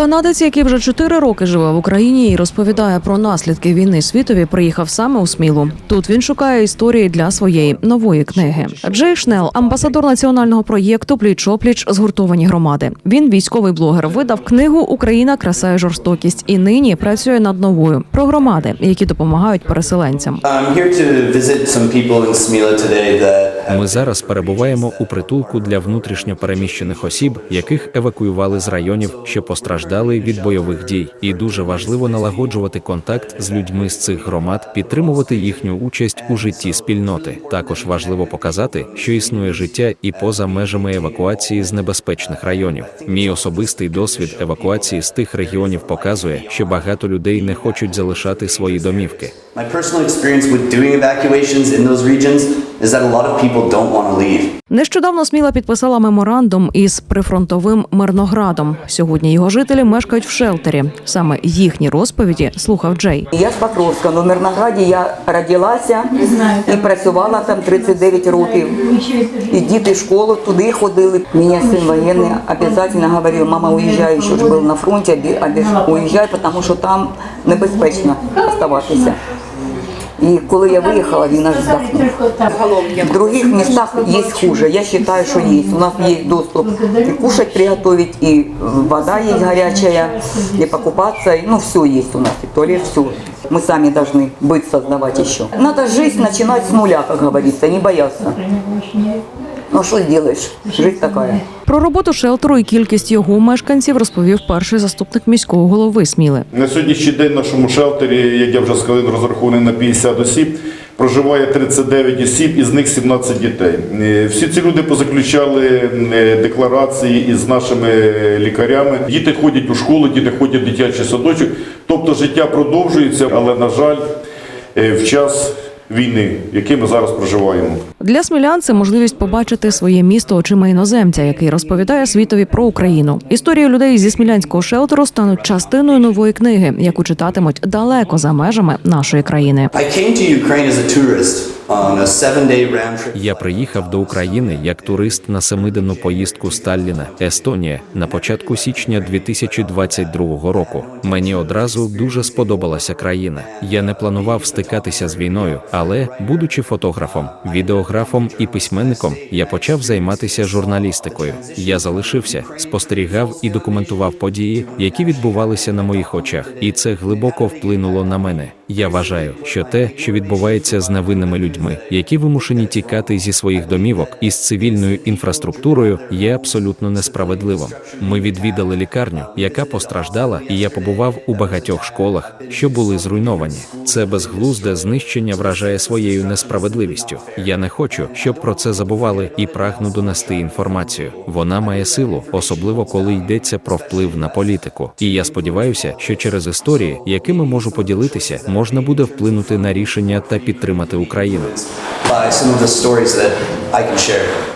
Канадець, який вже чотири роки живе в Україні і розповідає про наслідки війни світові, приїхав саме у Смілу. Тут він шукає історії для своєї нової книги. Джей Шнел, амбасадор національного проєкту Пліч опліч згуртовані громади. Він військовий блогер. Видав книгу Україна, краса і жорстокість і нині працює над новою про громади, які допомагають переселенцям. I'm here to visit some people in Smila today that Ми зараз перебуваємо у притулку для внутрішньо переміщених осіб, яких евакуювали з районів, що постраждали від бойових дій. І дуже важливо налагоджувати контакт з людьми з цих громад, підтримувати їхню участь у житті спільноти. Також важливо показати, що існує життя і поза межами евакуації з небезпечних районів. Мій особистий досвід евакуації з тих регіонів показує, що багато людей не хочуть залишати свої домівки. My personal experience with doing evacuations in those regions is that a lot of people don't want to leave. Нещодавно Сміла підписала меморандум із прифронтовим Мирноградом. Сьогодні його жителі мешкають в шелтері. Саме їхні розповіді слухав Джей. Я з Покровська, но в Мирнограді я родилася і працювала там 39 років. І діти в школу туди ходили. Мені син воєнний обов'язково говорив, мама, уїжджай, що ж був на фронті, уїжджай, тому що там небезпечно оставатися. І коли я виїхала, він аж здохнув. В других местах есть хуже. Я считаю, что есть. У нас есть доступ и кушать приготовить, и вода есть горячая, и покупаться. и, Ну, все есть у нас, и туалет, все. Мы сами должны быть создавать еще. Надо жизнь начинать с нуля, как говорится, не бояться. Ну, что сделаешь? Жизнь такая. Про роботу шелтеру і кількість його мешканців розповів перший заступник міського голови Сміли. На сьогоднішній день в нашому шелтері, як я вже сказав, розрахований на 50 осіб. Проживає 39 осіб, із них 17 дітей. Е, Всі ці люди позаключали е, декларації із нашими лікарями. Діти ходять у школу, діти ходять в дитячий садочок. Тобто життя продовжується, але на жаль, е, в час війни, які ми зараз проживаємо. Для смілян це можливість побачити своє місто очима іноземця, який розповідає світові про Україну. Історії людей зі смілянського шелтеру стануть частиною нової книги, яку читатимуть далеко за межами нашої країни. I came to Ukraine as a tourist Я приїхав до України як турист на семиденну поїздку з Талліна, Естонія, на початку січня 2022 року. Мені одразу дуже сподобалася країна. Я не планував стикатися з війною, але, будучи фотографом, відеографом і письменником, я почав займатися журналістикою. Я залишився, спостерігав і документував події, які відбувалися на моїх очах, і це глибоко вплинуло на мене. Я вважаю, що те, що відбувається з невинними людьми, які вимушені тікати зі своїх домівок із цивільною інфраструктурою, є абсолютно несправедливим. Ми відвідали лікарню, яка постраждала, і я побував у багатьох школах, що були зруйновані. Це безглузде знищення вражає своєю несправедливістю. Я не хочу, щоб про це забували, і прагну донести інформацію. Вона має силу, особливо коли йдеться про вплив на політику. І я сподіваюся, що через історії, якими можу поділитися, можна буде вплинути на рішення та підтримати Україну. By some of the stories that I can share.